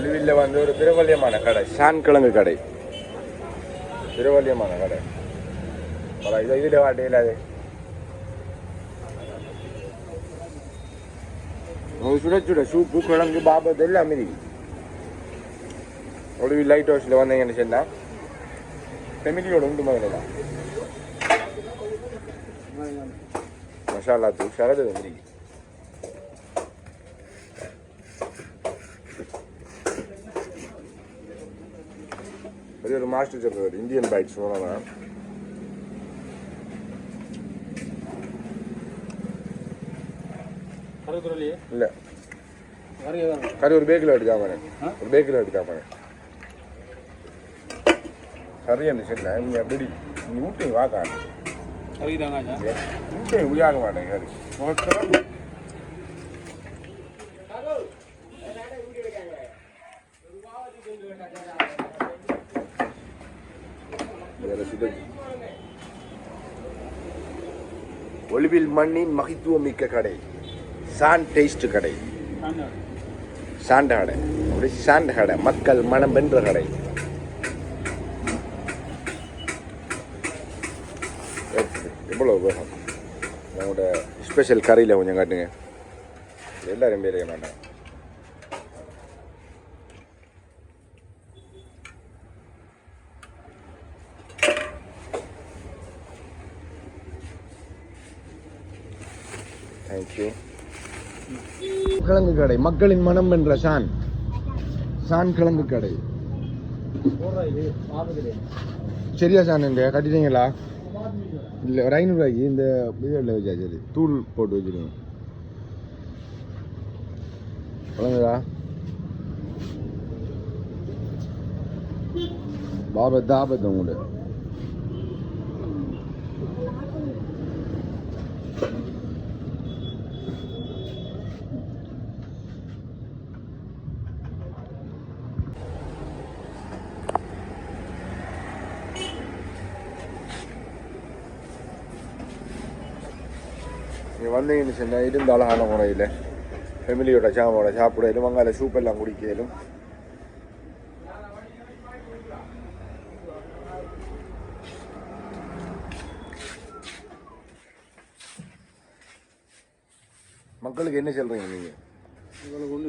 ஒளிவில்ல வந்து ஒரு பிரபல்யமான கடை. ஷான் கிழங்கு கடை. பிரபல்யமான கடை. பரவா, இது இதில் வாட்டையில் அது. சுட சுட சூப்பு கிழங்கு பாபத்து எல்லாமே இருக்கு ஒளிவி லைட் ஹவுஸில் வந்தீங்கன்னு சொன்னால் ஃபெமிலியோட உண்டு மகனே மசாலா தூள் சரது வந்துருக்கு பெரிய ஒரு மாஸ்டர் செஃப் இந்தியன் பைட்ஸ் சொல்லலாம். இல்லை. கறி ஒரு பேக்கில் எடுக்காம? ஒரு பேக்கில் எடுக்காம கறி என்ன சரியில்லை நீங்கள் எப்படி நீங்கள் ஊட்டி வாக்கா. கறி தாங்க ஊட்டி உயாக மாட்டேன் ஒளிவில் மண்ணின் மகித்துவம் மிக்க கடை. சான் டேஸ்ட் கடை. சாண்ட கடை அப்படி சாண்ட கடை மக்கள் மனம் வென்ற கடை. எவ்வளோ வேகம் உங்களோட ஸ்பெஷல் கறியில் கொஞ்சம் காட்டுங்க. எல்லாரும் பேரையும் வேண்டாம் தேங்க்யூ கிழங்கு கடை மக்களின் மனம் என்ற சான். சான் கிழங்கு கடை. சரியா சான் இந்த கட்டிட்டீங்களா? இல்லை ஒரு ஐநூறுரூவாய்க்கு இந்த இதில் வச்சா சரி தூள் போட்டு வச்சிருங்க வழங்குதா பாபத் ஆபத்து உங்களோட நீங்கள் வந்தீங்கன்னு சொன்னால் இருந்த அழகான முறையில். ஃபெமிலியோட சாமோட சாப்பிடலும் அங்கால சூப் எல்லாம் குடிக்கலும். மக்களுக்கு என்ன சொல்றீங்க நீங்க? இவ்வளோ கொண்டு